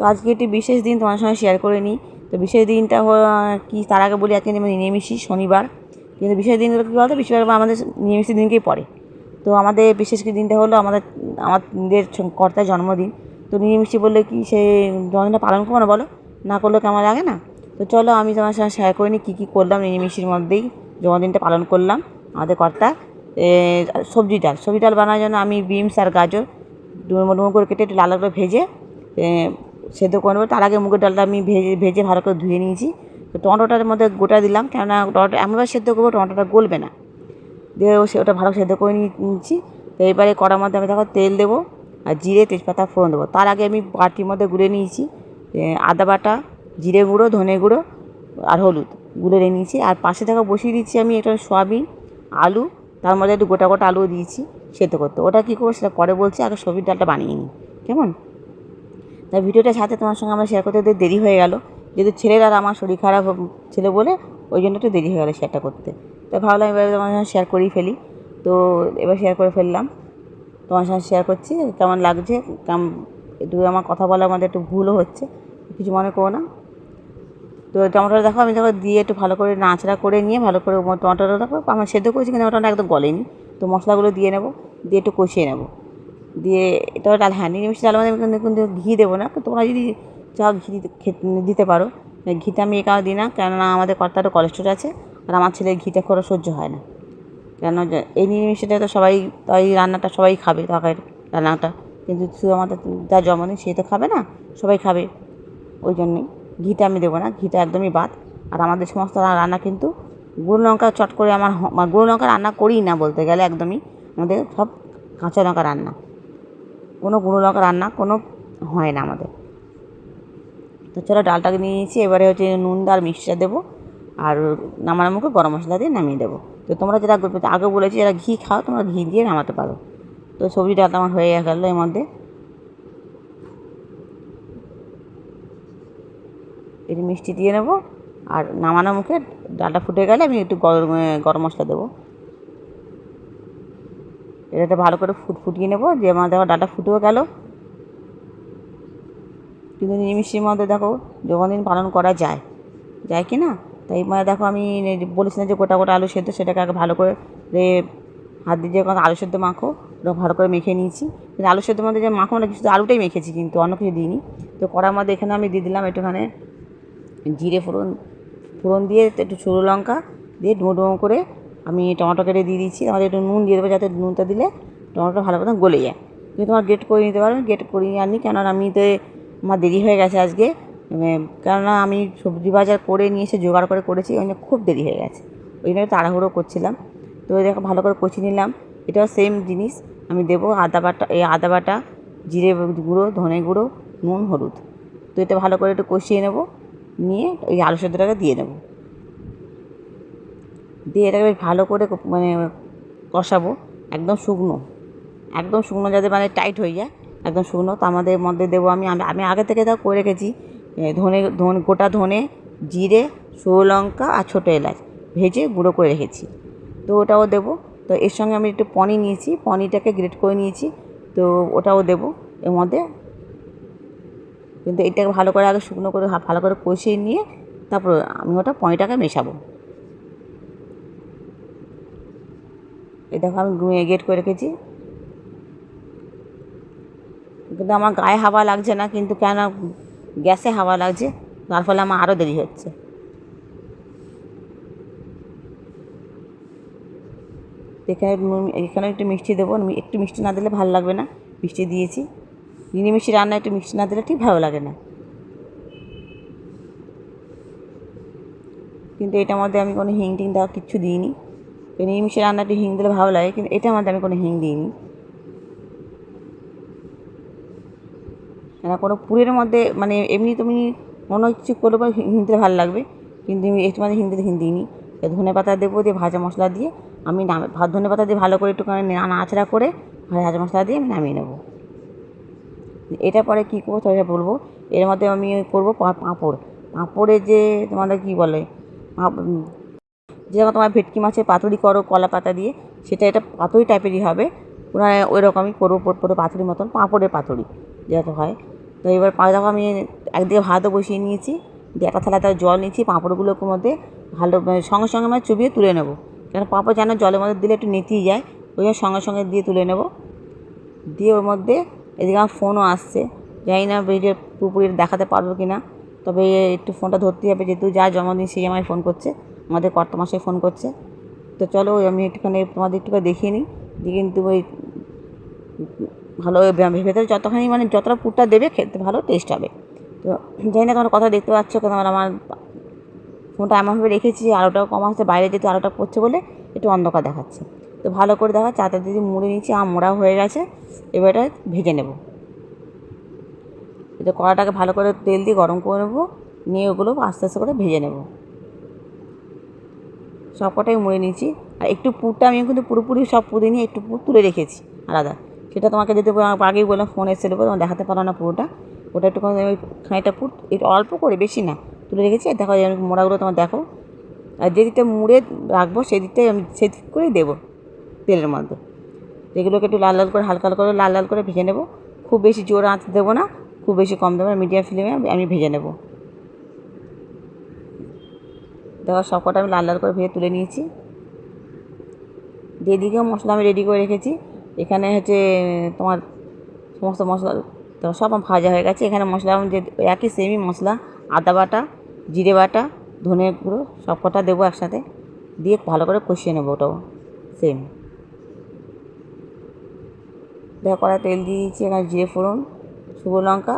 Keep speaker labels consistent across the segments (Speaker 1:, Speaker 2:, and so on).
Speaker 1: তো আজকে একটি বিশেষ দিন তোমার সঙ্গে শেয়ার করে নিই। তো বিশেষ দিনটা কি তার আগে বলি, আজকে আমি নিরামিষই শনিবার। কিন্তু বিশেষ দিনগুলো কী বলতো? বেশিরভাগ আমাদের নিরামিষের দিনকেই পড়ে। তো আমাদের বিশেষ দিনটা হলো আমাদের আমাদের কর্তার জন্মদিন। তো নিরামিষি বললে কি, সে জন্মদিনটা পালন করব না বলো? না করলে কেমন লাগে না? তো চলো আমি তোমার সঙ্গে শেয়ার করে নিই, কী কী করলাম নিরামিষির মধ্যেই। জন্মদিনটা পালন করলাম আমাদের কর্তা। সবজি ডাল সবজি ডাল বানানোর জন্য আমি বিনস আর গাজর ডুমো ডুমো করে কেটে একটু লাল করে ভেজে সেদ্ধ করে নেব। তার আগে মুগের ডালটা আমি ভেজে ভেজে ভালো করে ধুয়ে নিয়েছি। তো টমেটোটার মধ্যে গোটা দিলাম। কেননা টমেটো, এমনভাবে সেদ্ধ করব টমেটোটা গলবে না। দিয়ে ওটা ভালো সেদ্ধ করে নিয়ে নিচ্ছি। তো এবারে কড়ার মধ্যে আমি দেখো তেল দেবো আর জিরে, তেজপাতা, ফোড়ন দেবো। তার আগে আমি বাটির মধ্যে গুলে নিয়েছি আদা বাটা, জিরে গুঁড়ো, ধনে গুঁড়ো আর হলুদ গুলে নিয়েছি। আর পাশে থাকা বসিয়ে দিচ্ছি আমি একটা সয়াবিন, আলু, তার মধ্যে একটু গোটা গোটা আলুও দিয়েছি সেদ্ধ করতে। ওটা কী করব সেটা পরে বলছি, আগে সবজির ডালটা বানিয়ে নিই। কেমন? তাই ভিডিওটা সাথে তোমার সঙ্গে আমরা শেয়ার করতে দেরি হয়ে গেল। যেহেতু ছেলের আর আমার শরীর খারাপ ছিল বলে ওই জন্য একটু দেরি হয়ে গেলো শেয়ারটা করতে। তাই ভাবলাম এবার তোমার সঙ্গে শেয়ার করেই ফেলি। তো এবার শেয়ার করে ফেললাম। তোমার সঙ্গে শেয়ার করছি, কেমন লাগছে কেমন একটু আমার কথা বলার মধ্যে একটু ভুলও হচ্ছে, কিছু মনে করো না। তো টমেটোটা দেখো, আমি দেখো দিয়ে একটু ভালো করে নাচড়া করে নিয়ে, ভালো করে টমেটোটা দেখো, আমার সেদ্ধ করেছি কিন্তু ওটা একদম গলেনি। তো মশলাগুলো দিয়ে নেব, দিয়ে একটু কষিয়ে নেব। দিয়ে এটা ডাল হ্যাঁ নিরামিষ ডাল মানে কিন্তু ঘি দেবো না তোমরা যদি চাও ঘি দিতে পারো। ঘিটা আমি এই কারণে দিই না, কেননা আমাদের কর্তারও কোলেস্ট্রল আছে, আর আমার ছেলের ঘিটা করে সহ্য হয় না। কেন এই নিরামিষটা তো সবাই, তাই রান্নাটা সবাই খাবে তরকারি রান্নাটা। কিন্তু শুধু আমাদের যার জন্মদিন, সে তো খাবে না, সবাই খাবে। ওই জন্যই ঘিটা আমি দেবো না, ঘিটা একদমই বাদ। আর আমাদের সমস্ত রান্না কিন্তু গুঁড়ো লঙ্কা চট করে আমার গুঁড়ো লঙ্কা রান্না করি না বলতে গেলে একদমই। আমাদের সব কাঁচা লঙ্কা রান্না। কোনো গুঁড়ো লঙ্কা রান্না কোনো হয় না আমাদের। তো চলো ডালটাকে নিয়ে নিয়েছি, এবারে হচ্ছে নুন ডাল মিক্সচার দেবো আর নামানোর মুখে গরম মশলা দিয়ে নামিয়ে দেবো। তো তোমরা যেটা আগে বলেছি যারা ঘি খাও, তোমরা ঘি দিয়ে নামাতে পারো। তো সবজি ডালটা আমার হয়ে গেলো এর মধ্যে। একটু মিষ্টি দিয়ে নেব আর নামানোর মুখে ডালটা ফুটে গেলে আমি একটু গরম গরম মশলা দেবো। এটাতে ভালো করে ফুট ফুটিয়ে নেব। যে আমার দেখো ডাটা ফুটেও গেল। কিন্তু নিমিষের মধ্যে দেখো জন্মদিন পালন করা যায় যায় কি না তাই মানে দেখো আমি বলেছিলাম যে গোটা গোটা আলু সেদ্ধ, সেটাকে আগে ভালো করে হাত দিয়ে যে আলু সেদ্ধ মাখো ওটা ভালো করে মেখে নিয়েছি। কিন্তু আলু সেদ্ধ মধ্যে যে মাখো না শুধু আলুটাই মেখেছি কিন্তু অন্য কিছু দিইনি। তো কড়ার মধ্যে এখানে আমি দিয়ে দিলাম একটুখানে জিরে ফোড়ন ফোড়ন দিয়ে একটু শুকনো লঙ্কা দিয়ে ডুমো ডুমো করে আমি টমেটো কেটে দিয়ে দিচ্ছি আমাদের একটু নুন দিয়ে দেবো যাতে নুনটা দিলে টমেটো ভালো মতন গলে যায়। কিন্তু তোমার গেট করে নিতে পারো গেট করিয়ে আনি, কেননা আমি তো আমার দেরি হয়ে গেছে আজকে। কেননা আমি সবজি বাজার করে নিয়ে এসে জোগাড় করে করেছি, ওই খুব দেরি হয়ে গেছে। ওই জন্য তাড়াহুড়ো করছিলাম। তো দেখো ভালো করে কষিয়ে নিলাম। এটাও সেম জিনিস, আমি দেবো আদা বাটা, এই আদা বাটা, জিরে গুঁড়ো, ধনে গুঁড়ো, নুন, হলুদ। তো এটা ভালো করে একটু কষিয়ে নেব, নিয়ে ওই আলু সেদ্ধটাকে দিয়ে দেবো দিয়ে এটাকে বেশ ভালো করে মানে কষাবো, একদম শুকনো একদম শুকনো যাতে মানে টাইট হয়ে যায়, একদম শুকনো। তো আমাদের মধ্যে দেবো আমি আমি আমি আগে থেকে তাও করে রেখেছি ধনে ধনে, গোটা ধনে, জিরে, শুকনো লঙ্কা আর ছোটো এলাচ ভেজে গুঁড়ো করে রেখেছি। তো ওটাও দেবো। তো এর সঙ্গে আমি একটু পনির নিয়েছি পনিরটাকে গ্রেট করে নিয়েছি, তো ওটাও দেবো। এর মধ্যে কিন্তু এটাকে ভালো করে আগে শুকনো করে ভালো করে কষিয়ে নিয়ে তারপর আমি ওটা পনিরটাকে মেশাবো। এই দেখো আমি গুঁয়ে গেট করে রেখেছি। কিন্তু আমার গায়ে হাওয়া লাগছে না, কিন্তু কেন গ্যাসে হাওয়া লাগছে, তার ফলে আমার আরও দেরি হচ্ছে। এখানে এখানে একটু মিষ্টি দেবো একটু মিষ্টি না দিলে ভালো লাগবে না, মিষ্টি দিয়েছি। নিরামিষি রান্না একটু মিষ্টি না দিলে ঠিক ভালো লাগে না। কিন্তু এটার মধ্যে আমি কোনো হিং টিং দেওয়া কিচ্ছু দিইনি। তো নিরামিষি রান্না একটু হিং দিলে ভালো লাগে, কিন্তু এটার মধ্যে আমি কোনো হিং দিইনি। না কোনো পুরের মধ্যে মানে এমনি তুমি অন্য কিছু করলে পরে হিং দিলে ভালো লাগবে, কিন্তু আমি একটু মানে হিং দিলে হিং দিইনি। ধনে পাতা দেবো দিয়ে ভাজা মশলা দিয়ে আমি নামে ভাত ধনে পাতা দিয়ে ভালো করে একটুখানি নাড়াচাড়া করে ভাজা মশলা দিয়ে আমি নামিয়ে নেব। এটা পরে কী করব সেটা বলব। এর মধ্যে আমি করব পাঁপড়। পাঁপড়ে যে তোমাদের কী বলে যেরকম তোমার ভেটকি মাছের পাতুরি করো, কলা পাতা দিয়ে, সেটা এটা পাতুরি টাইপেরই হবে। পুরো ওই রকমই করব পুরো পাতুরি মতন, পাঁপড়ের পাতুরি যেটা হয়। তো এবার পাঁচ দেখো আমি একদিকে ভাতও বসিয়ে নিয়েছি, দিয়ে একটা থালাতে জল নিয়েছি পাঁপড়গুলোর মধ্যে ভালো মানে সঙ্গে সঙ্গে মানে চুবিয়ে তুলে নেব। কেন পাঁপড় যেন জলের মধ্যে দিলে একটু নেতিয়ে যায়, ওই জন্য সঙ্গে সঙ্গে দিয়ে তুলে নেব। দিয়ে ওর মধ্যে এদিকে আমার ফোনও আসছে, জানি না ভিডিও পুরোপুরি দেখাতে পারব কি না তবে একটু ফোনটা ধরতেই হবে, যেহেতু যা জন্মদিন সেই আমায় ফোন করছে। আমাদের কর্তমাসে ফোন করছে। তো চলো আমি একটুখানি তোমাদের একটু দেখিয়ে নিই। দিয়ে কিন্তু ওই ভালো ভেতরে যতখানি মানে যতটা পুরটা দেবে খেতে ভালো টেস্ট হবে। তো জানি না তোমরা কথা দেখতে পাচ্ছ কেন আমার ফোনটা এমনভাবে রেখেছি যে আলোটাও কম আসছে, বাইরে যেহেতু আলোটা পড়ছে বলে একটু অন্ধকার দেখাচ্ছে। তো ভালো করে দেখা চাটা দিদি মুড়ে নিচ্ছি আম মোড়া হয়ে গেছে, এবার এটা ভেজে নেব। এটা কড়াটাকে ভালো করে তেল দিয়ে গরম করে নেব, নিয়ে ওগুলো আস্তে আস্তে করে ভেজে নেব। সব কটাই মুড়ে নিয়েছি। আর একটু পুরটা আমি কিন্তু পুরোপুরি সব পুড়ে নিয়ে একটু পুর তুলে রেখেছি। আলাদা। সেটা তোমাকে যদি আগেই বললাম ফোন এসে দেবো তোমার দেখাতে পারো না পুরোটা। ওটা একটু ওই খানিকটা পুর, একটু অল্প করে, বেশি না। তুলে রেখেছি, আর দেখো মোড়াগুলো তোমার দেখো। আর যে দিকটা মুড়ে রাখব সেই দিকটাই আমি সেই দিক করেই দেবো তেলের মধ্যে। এগুলোকে একটু লাল লাল করে, হালকা হালকা করে, লাল লাল করে ভেজে নেব। খুব বেশি জোর আঁচ দেবো না, খুব বেশি কম দেবো মিডিয়াম ফ্লেমে আমি ভেজে নেব। দেখো সব কটা আমি লাল লাল করে ভেজে তুলে নিয়েছি। দিয়ে দিকেও মশলা আমি রেডি করে রেখেছি। এখানে হচ্ছে, তোমার সমস্ত মশলা তো সব আমার ভাজা হয়ে গেছে। এখানে মশলা যে, একই সেমই মশলা, আদা বাটা, জিরে বাটা, ধনে গুঁড়ো সব কটা দেবো একসাথে। দিয়ে ভালো করে কষিয়ে নেব ওটাও সেম দেখো কড়া তেল দিয়ে দিয়েছি, এখানে জিরে ফোড়ন, শুকনো লঙ্কা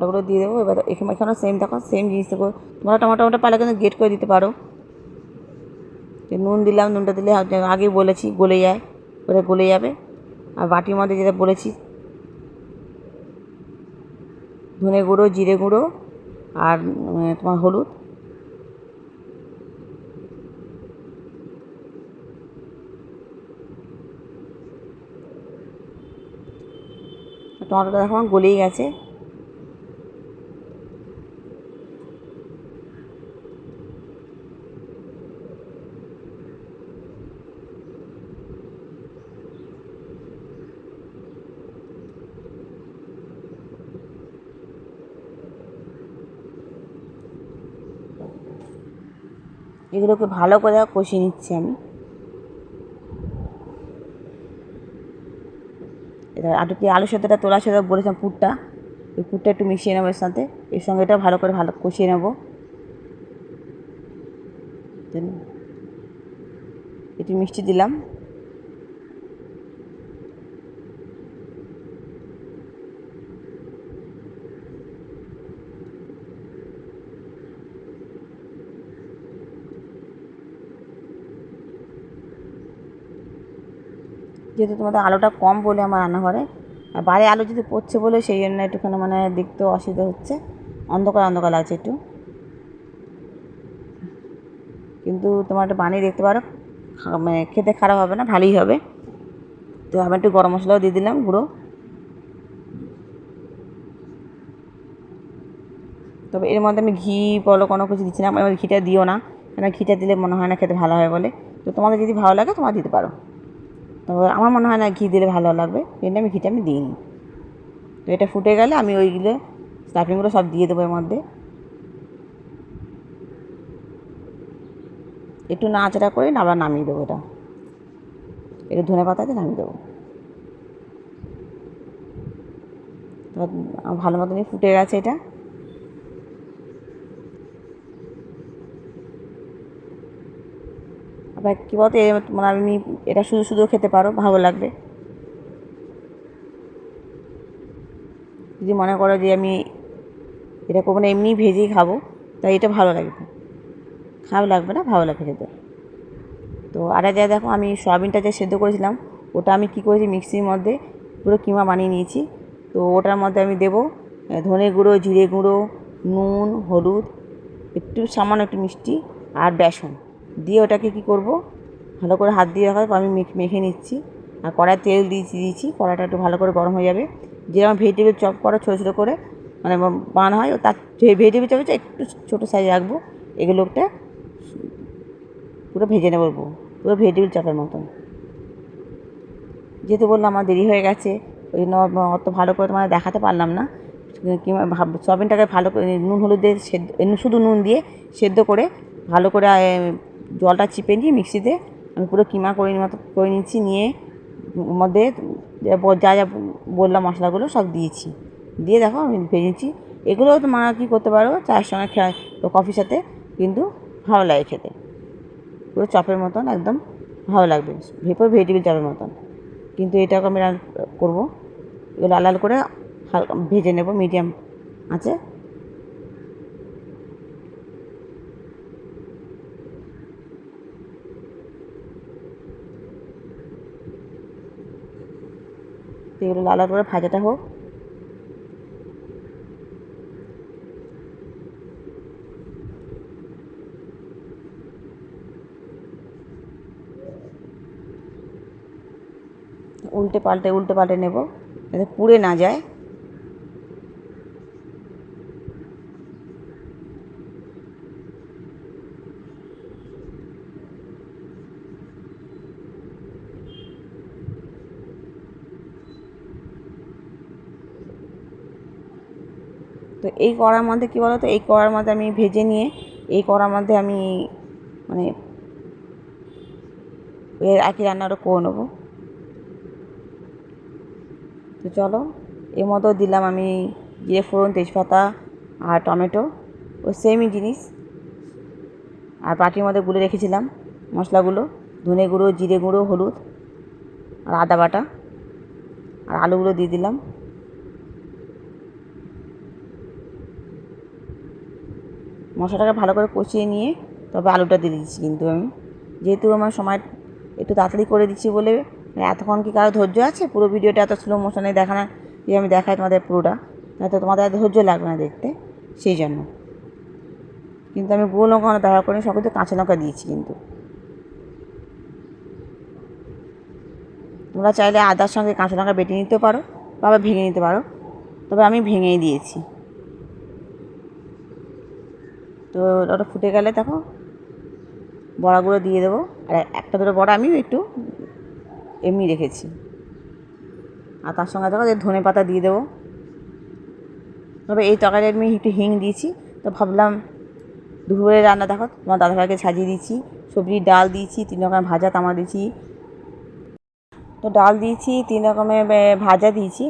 Speaker 1: টমেটোগুলো দিয়ে দেবো। এবার এখানে এখানেও সেম দেখো সেম জিনিস দেবো তোমরা টমেটোটা পারলে কিন্তু গেট করে দিতে পারো। নুন দিলাম, নুনটা দিলে আগেই বলেছি, গলে যায় ওটা গলে যাবে। আর বাটির মধ্যে যেটা বলেছি, ধনে গুঁড়ো, জিরে গুঁড়ো আর তোমার হলুদ। টমেটোটা দেখো আমার গলেই গেছে। এগুলোকে ভালো করে কষিয়ে নিচ্ছি আমি। এবার আলু একটু আলুর সাথে তোলা সাথে বলেছিলাম পুরটা। এই পুরটা একটু মিশিয়ে নেব এর সাথে। এর সঙ্গে এটা ভালো করে ভালো কষিয়ে নেব। একটু মিষ্টি দিলাম। যেহেতু তোমাদের আলোটা কম বলে আমার রান্নাঘরে, আর বাইরে আলো যদি পড়ছে বলে সেই জন্য একটুখানি মানে দেখতেও অসুবিধা হচ্ছে। অন্ধকার অন্ধকার লাগছে একটু। কিন্তু তোমার একটা বানিয়ে দেখতে পারো মানে খেতে খারাপ হবে না, ভালোই হবে। তো আমি একটু গরম মশলাও দিয়ে দিলাম, গুঁড়ো। তবে এর মধ্যে আমি ঘি বলো কোনো কিছু দিচ্ছি না আমার ঘিটা দিও না কেন ঘিটা দিলে মনে হয় না খেতে ভালো হয় বলে। তো তোমাদের যদি ভালো লাগে তোমরা দিতে পারো। তবে আমার মনে হয় না ঘি দিলে ভালো লাগবে। জন্য আমি ঘিটা আমি দিইনি। তো এটা ফুটে গেলে আমি ওইগুলো স্টাফিংগুলো সব দিয়ে দেবো এর মধ্যে। একটু নাচড়া করে আবার নামিয়ে দেবো এটা। একটু ধনে পাতা দিয়ে নামিয়ে দেবো। ভালো মতনই ফুটে গেছে এটা। আবার কী বলতো মানে আমি এটা শুধু শুধু খেতে পারো, ভালো লাগবে। যদি মনে করো যে আমি এটা কোনো এমনি ভেজেই খাব, তাই এটা ভালো লাগবে। খারাপ লাগবে না, ভালো লাগবে খেতে। তো আর যা দেখো, আমি সয়াবিনটা যে সেদ্ধ করেছিলাম, ওটা আমি কী করেছি, মিক্সির মধ্যে পুরো কিমা বানিয়ে নিয়েছি। তো ওটার মধ্যে আমি দেবো ধনে গুঁড়ো, জিরে গুঁড়ো, নুন, হলুদ, একটু সামান্য একটু মিষ্টি আর বেসন। দিয়ে ওটাকে কী করব? ভালো করে হাত দিয়ে রাখা আমি মেখে নিচ্ছি। আর কড়ায় তেল দিয়েছি দিয়েছি কড়াটা একটু ভালো করে গরম হয়ে যাবে। যেরকম ভেজিটেবিল চপ করো ছোটো ছোটো করে মানে বানানো হয় তার ভেজিটেবিল চপ একটু ছোটো সাইজ রাখব। এগুলোটা পুরো ভেজে নেব, পুরো ভেজিটেবিল চপের মতন। যেহেতু বললাম আমার দেরি হয়ে গেছে, ওই জন্য অত ভালো করে তোমার দেখাতে পারলাম না। কিংবা সয়াবিনটাকে ভালো করে নুন, হলুদ দিয়ে সেদ্ধ শুধু নুন দিয়ে সেদ্ধ করে, ভালো করে জলটা চিপে নিয়ে মিক্সিতে আমি পুরো কিমা করে মতো করে নিচ্ছি নিয়ে মধ্যে যা যা বললাম মশলাগুলো সব দিয়েছি। দিয়ে দেখো আমি ভেজেছি এগুলো তোমরা কী করতে পারো? চায়ের সঙ্গে খেয়ে কফির সাথে কিন্তু ভালো লাগে খেতে। পুরো চপের মতন একদম ভালো লাগবে। ভেপর ভেজিটেবিল চপের মতন। কিন্তু এটাকে আমি রান করব। এগুলো লাল লাল করে হালকা ভেজে নেব, মিডিয়াম আছে তো এগুলো লাল লাল করে ভাজাটা হোক। উল্টে পাল্টে উল্টে পাল্টে নেব যাতে পুড়ে না যায়। এই কড়ার মধ্যে কী বলো তো এই কড়ার মধ্যে আমি ভেজে নিয়ে, এই কড়ার মধ্যে আমি মানে একই রান্নাটা করে নেব। তো চলো, এর মধ্যেও দিলাম আমি জিরে ফোড়ন, তেজপাতা আর টমেটো ও সেমই জিনিস। আর বাটির মধ্যে গুলে রেখেছিলাম মশলাগুলো, ধনে গুঁড়ো, জিরে গুঁড়ো, হলুদ আর আদা বাটা। আর আলুগুলো দিয়ে দিলাম। মশলাটাকে ভালো করে কষিয়ে নিয়ে তবে আলুটা দিয়ে দিচ্ছি কিন্তু আমি। যেহেতু আমার সময় একটু তাড়াতাড়ি করে দিচ্ছি বলে এতক্ষণ কি কারও ধৈর্য আছে? পুরো ভিডিওটা এত স্লো মোশনে দেখানো, যে আমি দেখাই তোমাদের পুরোটা তাতে তোমাদের ধৈর্য লাগবে না দেখতে, সেই জন্য। কিন্তু আমি গুঁড়ো লঙ্কা ব্যবহার করিনি সব কিছু কাঁচা লঙ্কা দিয়েছি কিন্তু। তোমরা চাইলে আদার সঙ্গে কাঁচা লঙ্কা বেটে নিতে পারো বা ভেঙে নিতে পারো, তবে আমি ভেঙেই দিয়েছি। তো ওটা ফুটে গেলে দেখো বড়াগুলো দিয়ে দেবো। আর একটা দুটো বড়া আমি একটু এমনি রেখেছি। আর তার সঙ্গে দেখো যে ধনে পাতা দিয়ে দেবো। তবে এই তরকারি আমি একটু হিং দিয়েছি। তো ভাবলাম দুপুরে রান্না দেখো, তোমার দাদাভাইকে সাজিয়ে দিয়েছি সবজির ডাল দিয়েছি, তিন রকমের ভাজা তামা দিয়েছি। তো ডাল দিয়েছি, তিন রকমের ভাজা দিয়েছি।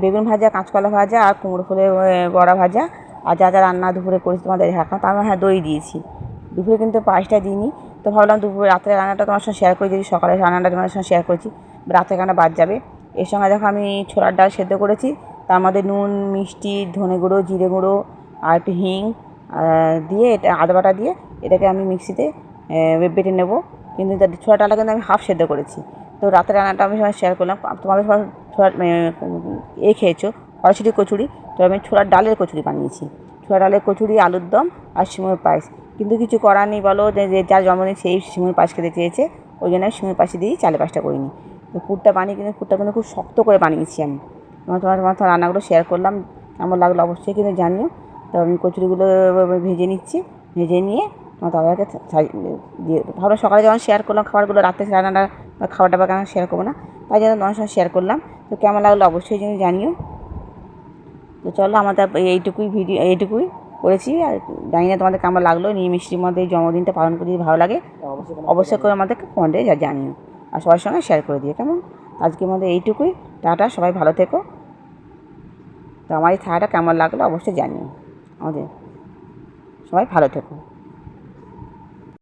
Speaker 1: বেগুন ভাজা, কাঁচকলা ভাজা, আর কুমড়ো ফুলের বড়া ভাজা। আর যা যা রান্না দুপুরে করেছি তোমাদের দেখালাম তার হ্যাঁ দই দিয়েছি দুপুরে কিন্তু পায়েসটা দিইনি তো ভাবলাম দুপুরে রাত্রে রান্নাটা তোমার সঙ্গে শেয়ার করি যদি সকালে রান্নাটা তোমার সঙ্গে শেয়ার করেছি রাত্রে রান্না বাদ যাবে এর সঙ্গে দেখো আমি ছোলার ডাল সেদ্ধ করেছি তার মধ্যে নুন মিষ্টি ধনে গুঁড়ো জিরে গুঁড়ো আর একটু হিং দিয়ে এটা আদা বাটা দিয়ে এটাকে আমি মিক্সিতে বেটে নেব কিন্তু ছোলা ডালটা কিন্তু আমি হাফ সেদ্ধ করেছি তো রাতের রান্নাটা আমি সবাই শেয়ার করলাম তোমাদের সবাই ছোলার এ খেয়েছো কড়াইশুটি কচুরি তো আমি ছোলার ডালের কচুরি বানিয়েছি। ছোলার ডালের কচুরি, আলুর দম আর সিমুর পায়েস। কিন্তু কিছু করার নেই বলো, যে যার জন্মদিন সেই সিমুর পায়েস খেতে চেয়েছে। ওই জন্য আমি সিমুর পায়েসে দিয়েই চালে পায়েসটা করিনি। তো পুরটা বানিয়ে কিন্তু, পুরটা কিন্তু খুব শক্ত করে বানিয়েছি আমি। তোমার তোমার তোমার তোমার রান্নাগুলো শেয়ার করলাম। আমার লাগল অবশ্যই কিন্তু জানিও। তো আমি কচুরিগুলো ভেজে নিচ্ছি। ভেজে নিয়ে আমার দাদাকে দিয়ে ভাবলাম সকালে যখন শেয়ার করলাম খাবারগুলো, রাত্রে রান্নাটা বা খাবার শেয়ার করব না, তাই জন্য তোমার সঙ্গে শেয়ার করলাম। তো কেমন লাগল অবশ্যই যেন জানিও। তো চলো আমাদের এইটুকুই ভিডিও এইটুকুই করেছি। আর জানি না তোমাদের কেমন লাগল। নিয়ে মিষ্টির মধ্যে এই জন্মদিনটা পালন করে যদি ভালো লাগে অবশ্যই করে আমাদেরকে কমেন্টে জানিও। আর সবার সঙ্গে শেয়ার করে দিও কেমন? আজকের মধ্যে এইটুকুই। টাটা সবাই ভালো থেকো। তো আমার এই থাকাটা কেমন লাগল অবশ্যই জানিও। আমাদের সবাই ভালো থেকো।